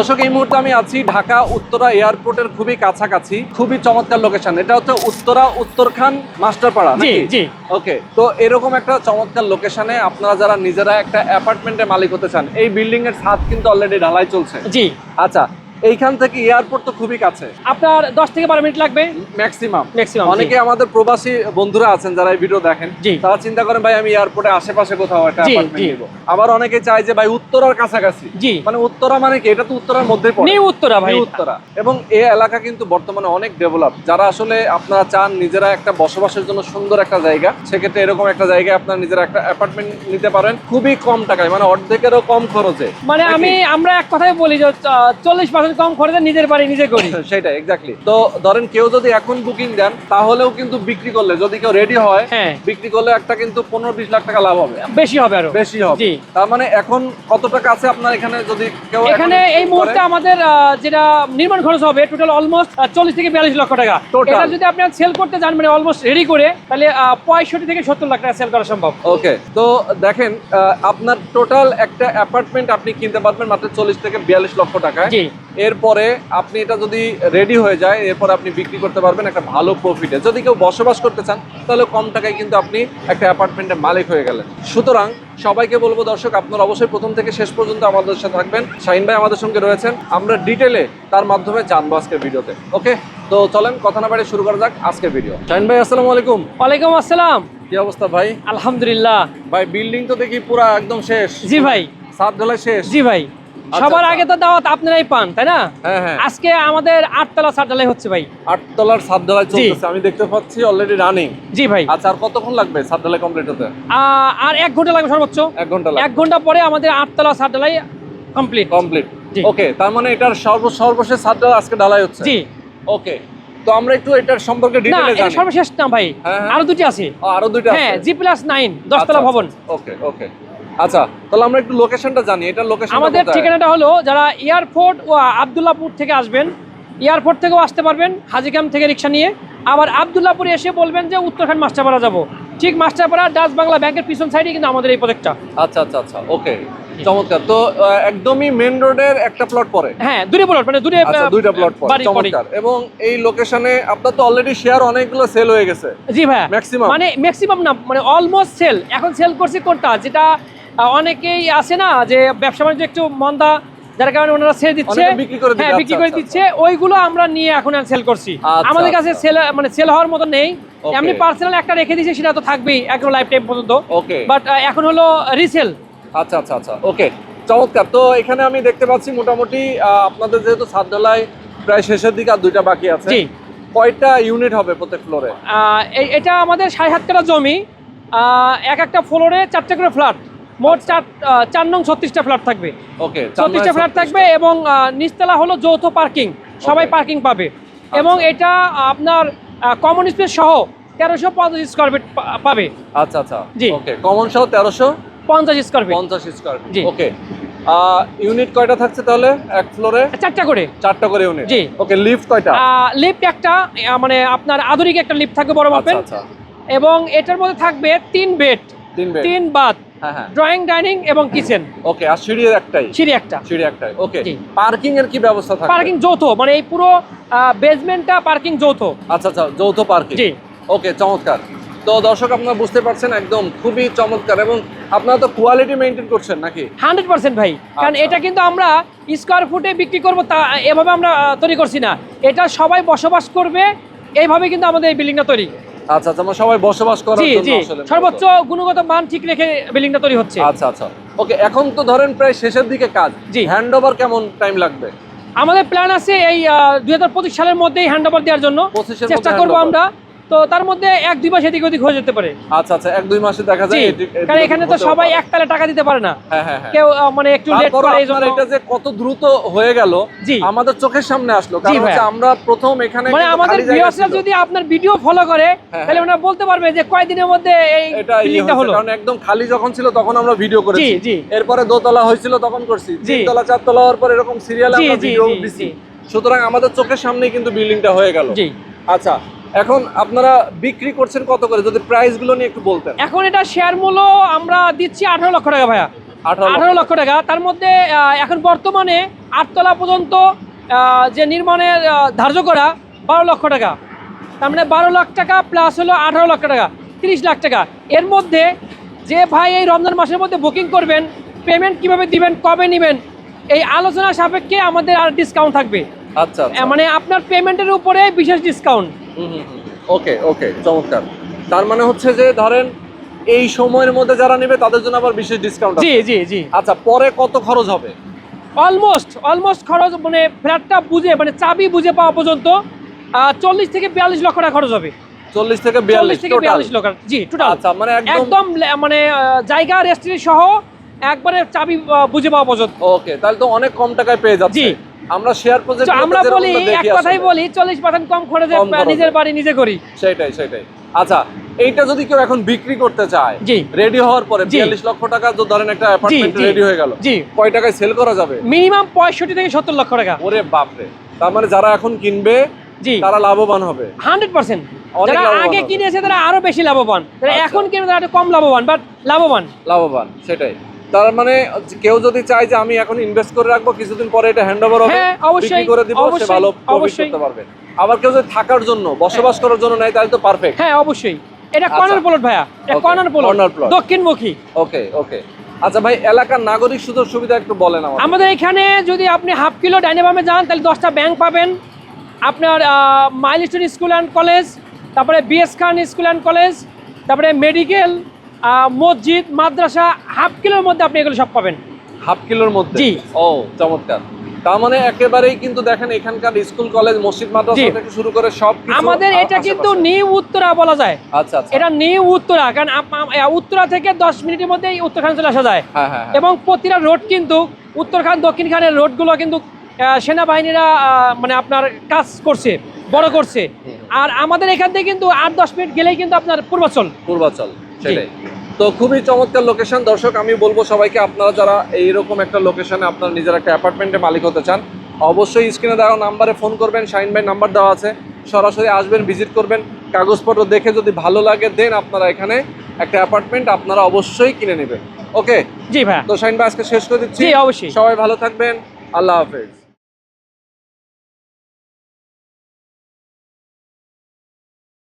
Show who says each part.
Speaker 1: দর্শক এই মুহূর্তে আমি আছি ঢাকা উত্তরা এয়ারপোর্টের খুবই কাছাকাছি খুবই চমৎকার লোকেশন এটা হচ্ছে উত্তরা উত্তরখান মাস্টারপাড়া
Speaker 2: জি জি।
Speaker 1: ওকে তো এরকম একটা চমৎকার লোকেশনে আপনারা যারা নিজেরা একটা অ্যাপার্টমেন্টের মালিক হতে চান এই বিল্ডিং এর ছাদ কিন্তু অলরেডি ঢালাই চলছে।
Speaker 2: জি।
Speaker 1: আচ্ছা এইখান থেকে এয়ারপোর্ট তো খুবই কাছে।
Speaker 2: আপনার দশ থেকে বারো মিনিট লাগবে।
Speaker 1: ম্যাক্সিমাম
Speaker 2: ম্যাক্সিমাম
Speaker 1: অনেকে আমাদের প্রবাসী বন্ধুরা আছেন যারা এই ভিডিও দেখেন তারা চিন্তা করেন ভাই আমি এয়ারপোর্টে আশেপাশে কোথাও একটা আবার অনেকে চায় যে ভাই উত্তরার কাছাকাছি। মানে উত্তরা মানে কি? এটা তো উত্তরার মধ্যেই পড়ে।
Speaker 2: উত্তরা ভাই।
Speaker 1: উত্তরা। এবং এই এলাকা কিন্তু বর্তমানে অনেক ডেভেলপ যারা আসলে আপনারা চান নিজেরা একটা বসবাসের জন্য সুন্দর একটা জায়গা সেক্ষেত্রে এরকম একটা জায়গায় আপনারা নিজেরা একটা অ্যাপার্টমেন্ট নিতে পারেন খুবই কম টাকায়। মানে অর্ধেকেরও কম খরচে।
Speaker 2: মানে আমি আমরা এক কথাই বলি যে চল্লিশ পার্সেন্ট কম খরচে নিজের বাড়ি নিজে করি।
Speaker 1: সেটাই এক্স্যাক্টলি তো ধরেন কেউ যদি এখন বুকিং দেন তাহলেও কিন্তু বিক্রি করলে যদি কেউ রেডি হয়
Speaker 2: হ্যাঁ।
Speaker 1: বিক্রি করলে একটা কিন্তু পনেরো বিশ লাখ টাকা লাভ হবে।
Speaker 2: বেশি হবে আরও।
Speaker 1: বেশি হবে। তার মানে এখন কত টাকা আছে আপনার এখানে যদি কেউ এখানে
Speaker 2: এই মুহূর্তে আমাদের যেটা নির্মাণ খরচ হবে টোটাল অলমোস্ট চল্লিশ থেকে বিয়াল্লিশ লক্ষ টাকা? এটা যদি আপনি সেল করতে যান মানে অলমোস্ট রেডি করে তাহলে পঁয়ষট্টি থেকে সত্তর লাখ টাকা সেল করা সম্ভব।
Speaker 1: ওকে তো দেখেন আপনার টোটাল একটা অ্যাপার্টমেন্ট আপনি কিনতে পারবেন মাত্র চল্লিশ থেকে বিয়াল্লিশ লক্ষ টাকায়।
Speaker 2: জি।
Speaker 1: এরপরে আপনি এটা যদি রেডি হয়ে যায় এরপরে আপনি বিক্রি করতে পারবেন একটা ভালো প্রফিটে যদি কেউ বসবাস করতে চান তাহলে কম টাকায় কিন্তু আপনি একটা অ্যাপার্টমেন্টের মালিক হয়ে গেলেন। সুতরাং সবাইকে বলব দর্শক আপনারা অবশ্যই প্রথম থেকে শেষ পর্যন্ত আমাদের সাথে থাকবেন। শাহিন ভাই আমাদের সঙ্গে রয়েছেন। আমরা ডিটেলে তার মাধ্যমে জানব আজকের ভিডিওতে। ওকে তো চলেন কথা না বাড়ি শুরু করা যাক আজকের ভিডিও শাহিন ভাই আসসালামু আলাইকুম।
Speaker 2: ওয়ালাইকুম আসসালাম।
Speaker 1: কি অবস্থা ভাই?
Speaker 2: আলহামদুলিল্লাহ।
Speaker 1: ভাই বিল্ডিং তো দেখি পুরা একদম শেষ।
Speaker 2: জি ভাই।
Speaker 1: সাত ঢালাই শেষ।
Speaker 2: জি ভাই। সবার
Speaker 1: আচ্ছা।
Speaker 2: আগে তো দাওয়াত আপনারাই পান তাই না?
Speaker 1: হ্যাঁ হ্যাঁ।
Speaker 2: আজকে আমাদের আটতলা সাত ঢালাই হচ্ছে ভাই।
Speaker 1: আটতলার সাত ঢালাই চলতেছে আমি দেখতে পাচ্ছি অলরেডি রানিং
Speaker 2: জি ভাই।
Speaker 1: আচ্ছা আর কতক্ষণ লাগবে সাত ঢালাই কমপ্লিট হতে
Speaker 2: আর এক ঘণ্টা লাগবে সর্বোচ্চ।
Speaker 1: এক ঘণ্টা
Speaker 2: এক ঘণ্টা পরে আমাদের আটতলা সাত ঢালাই কমপ্লিট
Speaker 1: কমপ্লিট ওকে তার মানে এটার সর্ব সর্বশেষ সাত ঢালাই আজকে ঢালাই হচ্ছে?
Speaker 2: জি।
Speaker 1: ওকে তো আমরা একটু এটার সম্পর্কে ডিটেইলে জানি।
Speaker 2: সর্বশেষ না ভাই।
Speaker 1: হ্যাঁ, হ্যাঁ।
Speaker 2: আরও দুটি আছে।
Speaker 1: আরও
Speaker 2: হ্যাঁ
Speaker 1: আছে।
Speaker 2: জি প্লাস নাইন দশতলা ভবন।
Speaker 1: ওকে ওকে আচ্ছা তাহলে আমরা একটু লোকেশনটা জানি এটা লোকেশন
Speaker 2: আমাদের ঠিকানাটা হলো যারা এয়ারপোর্ট ও আবদুল্লাপুর থেকে আসবেন এয়ারপোর্ট থেকেও আসতে পারবেন হাজিগ্রাম থেকে রিক্সা নিয়ে। আবার আবদুল্লাপুরে এসে বলবেন যে উত্তরখান মাস্টারপাড়া যাব। ঠিক মাস্টারপাড়া ডাচ বাংলা ব্যাংকের পিছন সাইডে কিন্তু আমাদের এই প্রজেক্টটা
Speaker 1: আচ্ছা আচ্ছা আচ্ছা ওকে চমৎকার। তো একদমই মেন রোডের একটা প্লট পরে
Speaker 2: হ্যাঁ দূরে প্লট মানে দূরে
Speaker 1: আচ্ছা দুইটা প্লট পরে চমৎকার। এবং এই লোকেশনে আপনার তো অলরেডি শেয়ার অনেকগুলো সেল হয়ে গেছে।
Speaker 2: জি ভাইয়া।
Speaker 1: Maximum?
Speaker 2: মানে ম্যাক্সিমাম না মানে অলমোস্ট সেল এখন সেল করছি কোনটা? যেটা অনেকেই আছে না যে ব্যবসা বাণিজ্য একটু মন্দা যার কারণে ওনারা ছেড়ে দিচ্ছে।
Speaker 1: বিক্রি করে দিচ্ছে,
Speaker 2: হ্যাঁ বিক্রি
Speaker 1: আচ্ছা,
Speaker 2: করে
Speaker 1: আচ্ছা,
Speaker 2: দিচ্ছে। ওইগুলো আমরা নিয়ে এখন সেল করছি।
Speaker 1: আচ্ছা,
Speaker 2: আমাদের কাছে
Speaker 1: আচ্ছা।
Speaker 2: সেল মানে সেল হওয়ার মতো নেই. এমনি পার্সোনাল একটা রেখে দিয়েছি সেটা তো থাকবেই একদম লাইফ টাইম পর্যন্ত
Speaker 1: ওকে
Speaker 2: বাট এখন হলো রিসেল
Speaker 1: আচ্ছা আচ্ছা আচ্ছা। ওকে চমৎকার। তো এখানে আমি দেখতে পাচ্ছি মোটামুটি আপনাদের যেহেতু সাত ঢালাই প্রায় শেষের দিকে আর দুইটা বাকি আছে কয়টা ইউনিট হবে প্রত্যেক ফ্লোরে
Speaker 2: এটা আমাদের সাড়ে সাত কাটা জমি এক একটা ফ্লোরে চারটে করে ফ্ল্যাট মোট চার চার নং ছত্রিশটা ফ্ল্যাট থাকবে।
Speaker 1: ওকে
Speaker 2: চব্বিশটা ফ্ল্যাট থাকবে এবং নিচতলা হলো যৌথ পার্কিং সবাই পার্কিং পাবে। এবং এটা আপনার কমন স্পেস সহ তেরোশো পঞ্চাশ স্কোয়ার ফিট পাবে।
Speaker 1: আচ্ছা আচ্ছা।
Speaker 2: জি।
Speaker 1: ওকে কমন সহ তেরোশো
Speaker 2: পঞ্চাশ স্কোয়ার ফিট
Speaker 1: পঞ্চাশ স্কোয়ার
Speaker 2: জি।
Speaker 1: ওকে ইউনিট কয়টা থাকছে তাহলে এক ফ্লোরে
Speaker 2: চারটা করে।
Speaker 1: চারটা করে ইউনিট
Speaker 2: জি।
Speaker 1: ওকে লিফট কয়টা?
Speaker 2: লিফট একটা মানে আপনার আধুনিক একটা লিফট থাকবে বড়
Speaker 1: আচ্ছা
Speaker 2: মাপের।
Speaker 1: আচ্ছা
Speaker 2: এবং এটার মধ্যে থাকবে তিন বেড
Speaker 1: তিন বেড
Speaker 2: তিন বাথ ড্রয়িং ডাইনিং এবং কিচেন
Speaker 1: ওকে আর সিঁড়ি একটাই?
Speaker 2: সিঁড়ি একটা।
Speaker 1: সিঁড়ি একটাই ওকে। পার্কিং এর কি ব্যবস্থা থাকবে?
Speaker 2: পার্কিং যৌথ মানে এই পুরো বেসমেন্টটা পার্কিং যৌথ।
Speaker 1: আচ্ছা আচ্ছা যৌথ পার্কিং
Speaker 2: জি।
Speaker 1: ওকে চমৎকার। তো দর্শক আপনারা বুঝতে পারছেন একদম খুবই চমৎকার এবং আপনারা তো কোয়ালিটি মেনটেন করছেন নাকি?
Speaker 2: হান্ড্রেড পার্সেন্ট ভাই। কারণ
Speaker 1: আচ্ছা।
Speaker 2: এটা কিন্তু আমরা স্কোয়ার ফুটে বিক্রি করব তা এভাবে আমরা তৈরি করছি না। এটা সবাই বসবাস করবে এইভাবে কিন্তু আমাদের এই বিল্ডিংটা তৈরি।
Speaker 1: আচ্ছা আচ্ছা আমরা সবাই বসবাস করার জন্য আসলে
Speaker 2: সর্বোচ্চ গুণগত মান ঠিক রেখে বিল্ডিংটা তৈরি হচ্ছে।
Speaker 1: আচ্ছা আচ্ছা। ওকে এখন তো ধরেন প্রায় শেষের দিকে কাজ।
Speaker 2: জি।
Speaker 1: হ্যান্ড ওভার কেমন টাইম লাগবে?
Speaker 2: আমাদের প্ল্যান আছে এই দুই হাজার পঁচিশ সালের মধ্যেই হ্যান্ড ওভার দেওয়ার জন্য। চেষ্টা করব আমরা। তো তার মধ্যে এক দুই মাস এদিক ওদিক হয়ে যেতে পারে।
Speaker 1: আচ্ছা আচ্ছা এক দুই মাসে দেখা যায়
Speaker 2: কারণ এখানে তো সবাই
Speaker 1: পারে।
Speaker 2: একতালে টাকা দিতে পারে না।
Speaker 1: হ্যাঁ হ্যাঁ হ্যাঁ।
Speaker 2: কেউ মানে একটু লেট করে এই জন্য
Speaker 1: এটা যে কত দ্রুত হয়ে গেল। আমাদের চোখের সামনে আসলো। কারণ হচ্ছে আমরা প্রথম এখানে
Speaker 2: মানে আমাদের ভিউয়ার্সরা যদি আপনার ভিডিও ফলো করে তাহলে ওনারা বলতে পারবে যে কয়দিনের মধ্যে এই
Speaker 1: এটা ইয়ে
Speaker 2: বিল্ডিংটা হলো।
Speaker 1: কারণ একদম খালি যখন ছিল তখন আমরা ভিডিও করেছি।
Speaker 2: জি।
Speaker 1: এরপরে দোতলা হয়েছিল তখন করছি। তিনতলা চারতলা হওয়ার পর এরকম সিরিয়াল আমরা ভিডিও দিছি। সুতরাং আমাদের চোখের সামনেই কিন্তু বিল্ডিংটা হয়ে গেল।
Speaker 2: জি।
Speaker 1: আচ্ছা এখন আপনারা বিক্রি করছেন কত করে? যদি প্রাইসগুলো নিয়ে একটু বলতেন।
Speaker 2: এখন এটা শেয়ার মূল্য আমরা দিচ্ছি আঠারো লক্ষ টাকা ভাইয়া।
Speaker 1: আঠারো লক্ষ।
Speaker 2: টাকা। তার মধ্যে এখন বর্তমানে আটতলা পর্যন্ত যে নির্মাণের ধার্য করা বারো লক্ষ টাকা। তার মানে বারো লাখ টাকা প্লাস হলো আঠারো লক্ষ টাকা তিরিশ লাখ টাকা। এর মধ্যে যে ভাই এই রমজান মাসের মধ্যে বুকিং করবেন পেমেন্ট কীভাবে দিবেন কবে নেবেন এই আলোচনা সাপেক্ষে আমাদের আর ডিসকাউন্ট থাকবে।
Speaker 1: আচ্ছা
Speaker 2: মানে আপনার পেমেন্টের উপরে বিশেষ ডিসকাউন্ট
Speaker 1: ওকে ওকে চমৎকার। তার মানে হচ্ছে যে ধরেন এই সময়ের মধ্যে যারা নেবে তাদের জন্য আবার বিশেষ ডিসকাউন্ট
Speaker 2: জি জি জি।
Speaker 1: আচ্ছা পরে কত খরচ হবে?
Speaker 2: অলমোস্ট অলমোস্ট খরচ মানে ফ্ল্যাটটা বুঝে মানে চাবি বুঝে পাওয়া পর্যন্ত চল্লিশ থেকে বিয়াল্লিশ লক্ষ টাকা খরচ হবে।
Speaker 1: চল্লিশ থেকে বিয়াল্লিশ
Speaker 2: থেকে বিয়াল্লিশ লক্ষ জি টোটাল
Speaker 1: আচ্ছা মানে একদম
Speaker 2: মানে জায়গা রেস্ট্রি সহ একবারে চাবি বুঝে পাওয়া পর্যন্ত।
Speaker 1: ওকে তাহলে তো অনেক কম টাকায় পেয়ে যাচ্ছে।
Speaker 2: জি।
Speaker 1: আমরা শেয়ার প্রজেক্ট
Speaker 2: আমরা বলি এক কথাই বলি চল্লিশ পার্সেন্ট কম খরচে নিজের বাড়ি নিজে করি।
Speaker 1: সেটাই সেটাই। আচ্ছা এইটা যদি কেউ এখন বিক্রি করতে চায় রেডি হওয়ার পরে লক্ষ টাকা তো ধরেন একটা অ্যাপার্টমেন্ট রেডি হয়ে গেল কয় টাকায় সেল করা যাবে?
Speaker 2: মিনিমাম পঁয়ষট্টি থেকে সত্তর লক্ষ টাকা।
Speaker 1: ওরে বাপরে। তার মানে যারা এখন কিনবে
Speaker 2: জি।
Speaker 1: তারা লাভবান হবে।
Speaker 2: Hundred percent.
Speaker 1: অনেক
Speaker 2: যারা আগে কিনেছে তারা আরও বেশি লাভবান। যারা
Speaker 1: আচ্ছা।
Speaker 2: এখন কিনে তারা কম লাভবান বাট লাভবান।
Speaker 1: লাভবান সেটাই। তার মানে কেউ যদি চায় যে আমি এখন ইনভেস্ট করে রাখব কিছুদিন পরে এটা হ্যান্ড ওভার হবে
Speaker 2: হ্যাঁ, অবশ্যই,
Speaker 1: বিক্রি করে দিব সে
Speaker 2: অবশ্যই,
Speaker 1: ভালো প্রফিট
Speaker 2: অবশ্যই।
Speaker 1: করতে পারবে। আবার কেউ যদি থাকার জন্য বসবাস করার জন্য নেয় তাহলে তো পারফেক্ট
Speaker 2: হ্যাঁ অবশ্যই। এটা
Speaker 1: আচ্ছা।
Speaker 2: কর্নার প্লট ভাইয়া। এটা কর্নার প্লট। দক্ষিণমুখী।
Speaker 1: ওকে ওকে আচ্ছা ভাই এলাকার নাগরিক সুযোগ সুবিধা একটু বলেন আমাদের।
Speaker 2: আমাদের এখানে যদি আপনি হাফ কিলো ডাইনেবামে যান তাহলে দশটা ব্যাংক পাবেন। আপনার মাইলস্টোন স্কুল অ্যান্ড কলেজ তারপরে BS Khan school and college তারপরে মেডিকেল মসজিদ মাদ্রাসা হাফ কিলোর মধ্যে আপনি এগুলো সব পাবেন।
Speaker 1: হাফ কিলোর মধ্যে?
Speaker 2: জি।
Speaker 1: ও চমৎকার। তার মানে একেবারেই কিন্তু দেখেন এখানকার স্কুল কলেজ মসজিদ মাদ্রাসা থেকে শুরু করে সব
Speaker 2: আমাদের এটা কিন্তু নিউ উত্তরা বলা যায়।
Speaker 1: আচ্ছা আচ্ছা।
Speaker 2: এটা নিউ উত্তরা কারণ উত্তরা থেকে দশ মিনিটের মধ্যেই উত্তরখান চলে আসা যায়।
Speaker 1: হ্যাঁ হ্যাঁ হ্যাঁ।
Speaker 2: এবং প্রতিটা রোড কিন্তু উত্তরখান দক্ষিণখানের রোডগুলো কিন্তু সেনাবাহিনীরা মানে আপনার কাজ করছে বড় করছে। আর আমাদের এখান থেকে কিন্তু আট দশ মিনিট গেলেই কিন্তু আপনার পূর্বাচল।
Speaker 1: পূর্বাচল। সেটাই। তো খুবই চমৎকার লোকেশন দর্শক আমি বলব সবাইকে আপনারা যারা এইরকম একটা লোকেশনে আপনার নিজের একটা অ্যাপার্টমেন্টে মালিক হতে চান অবশ্যই স্ক্রিনে দেওয়া নাম্বারে ফোন করবেন শাইন ভাই নাম্বার দেওয়া আছে। সরাসরি আসবেন ভিজিট করবেন। কাগজপত্র দেখে যদি ভালো লাগে দেন আপনারা এখানে একটা অ্যাপার্টমেন্ট আপনারা অবশ্যই কিনে নেবেন। ওকে
Speaker 2: জি ভাই
Speaker 1: তো শাইন ভাই আজকে শেষ করে দিচ্ছি।
Speaker 2: জি, অবশ্যই।
Speaker 1: সবাই ভালো থাকবেন। আল্লাহ হাফেজ।